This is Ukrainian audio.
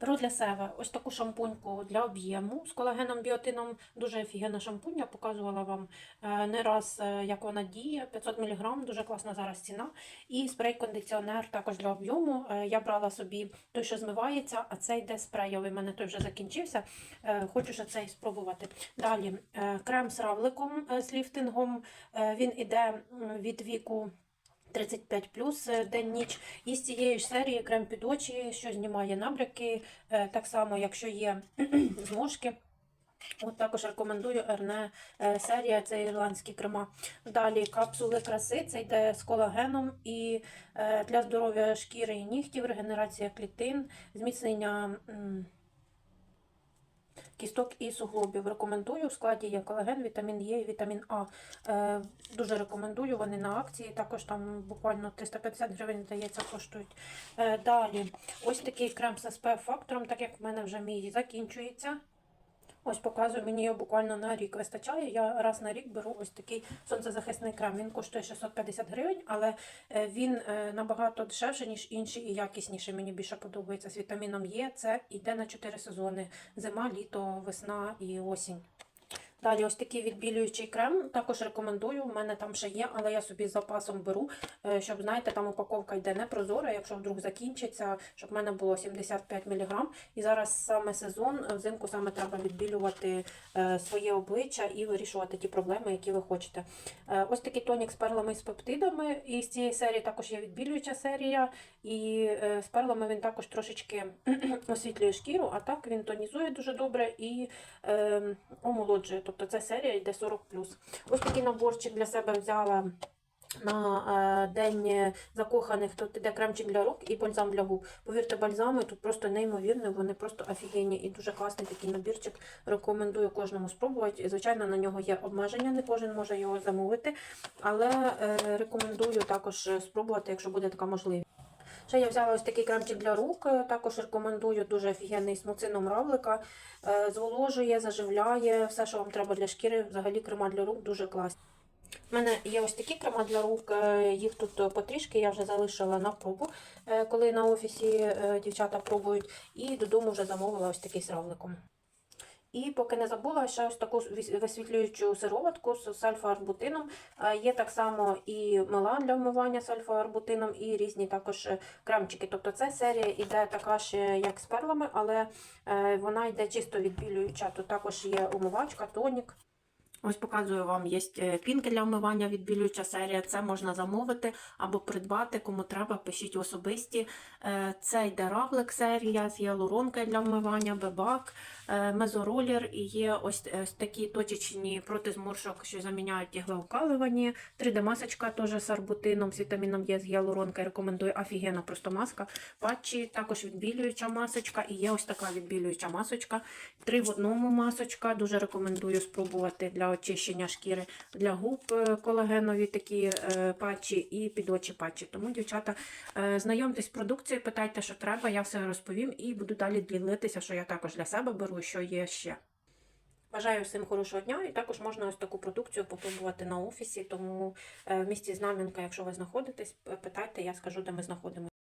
Беру для себе ось таку шампуньку для об'єму з колагеном біотином. Дуже офігенна шампунь. Я показувала вам е, не раз, е, як вона діє. 500 мг, дуже класна зараз ціна. І спрей-кондиціонер також для об'єму. Е, Я брала собі той, що змивається, а цей йде спрейовий. У мене той вже закінчився. Хочу ще цей спробувати. Далі крем з равликом з ліфтингом. Він іде від віку. 35 плюс день-ніч. І з цієї ж серії крем під очі, що знімає набряки, е, так само, якщо є зморшки. От також рекомендую Ерне е, серія, це ірландські крема. Далі капсули краси, це йде з колагеном і е, для здоров'я шкіри і нігтів, регенерація клітин, зміцнення. Кісток і суглобів рекомендую. В складі є колаген, вітамін Е і вітамін А. Е, дуже рекомендую. Вони на акції. Також там буквально 350 гривень, здається, коштують. Е, далі, ось такий крем з SPF фактором, так як в мене вже мій закінчується. Ось показую, мені його буквально на рік вистачає. Я раз на рік беру ось такий сонцезахисний крем. Він коштує 650 гривень, але е, він е, набагато дешевше, ніж інші і якісніший. Мені більше подобається з вітаміном Е. Це йде на 4 сезони: зима, літо, весна і осінь. Далі ось такий відбілюючий крем. Також рекомендую. У мене там ще є, але я собі з запасом беру, е, щоб, знаєте, там упаковка йде не прозора, якщо вдруг закінчиться, щоб в мене було 75 мг. І зараз саме сезон, е, взимку саме треба відбілювати е, своє обличчя і вирішувати ті проблеми, які ви хочете. Ось такий тонік з перлами і з пептидами. І з цієї серії також є відбілююча серія. І з перлами він також трошечки освітлює шкіру, а так він тонізує дуже добре і е, омолоджує. Тобто ця серія йде 40 Ось такий наборчик для себе взяла. На е, день закоханих тут іде кремчик для рук і бальзам для губ. Повірте, бальзами тут просто неймовірні, вони просто офігенні і дуже класний такий набірчик. Рекомендую кожному спробувати. Звичайно, на нього є обмеження, не кожен може його замовити, але е, рекомендую також спробувати, якщо буде така можливість. Ще я взяла ось такий кремчик для рук, е, також рекомендую дуже офігенний з муцином равлика. Е, Зволожує, заживляє, все, що вам треба для шкіри. Взагалі крема для рук дуже класні. У мене є ось такі крема для рук, е, їх тут потрішки, я вже залишила на пробу, коли на офісі дівчата пробують, і додому вже замовила ось такий з равликом. І поки не забула, ще ось таку висвітлюючу сироватку з сальфоарбутином. Є так само і мила для вмивання з альфа-арбутином, і різні також е, кремчики. Тобто ця серія йде така ж, як з перлами, але е, вона йде чисто відбілююча. Тут також є умивачка, тонік. Ось показую вам, є е, пінки для вмивання, відбілююча серія. Це можна замовити або придбати, кому треба, пишіть особисті. Е, Це йде равлик серія з гіалуронкою для вмивання, бебак, е, мезоролір і є ось, такі точечні проти зморшок, що заміняють іглоукалювані. 3D-масочка теж з арбутином, з вітаміном Є з гіалуронкою. Рекомендую офігенна просто маска. Патчі, також відбілююча масочка і є ось така відбілююча масочка. Три в одному масочка. Дуже рекомендую спробувати для очищення шкіри для губ е, колагенові такі е, патчі і під очі патчі. Тому, дівчата, е, знайомтесь з продукцією, питайте, що треба, я все розповім і буду далі ділитися, що я також для себе беру, що є ще. Бажаю всім хорошого дня і також можна ось таку продукцію попробувати на офісі. Тому в місті Знам'янка, якщо ви знаходитесь, питайте, я скажу, де ми знаходимося.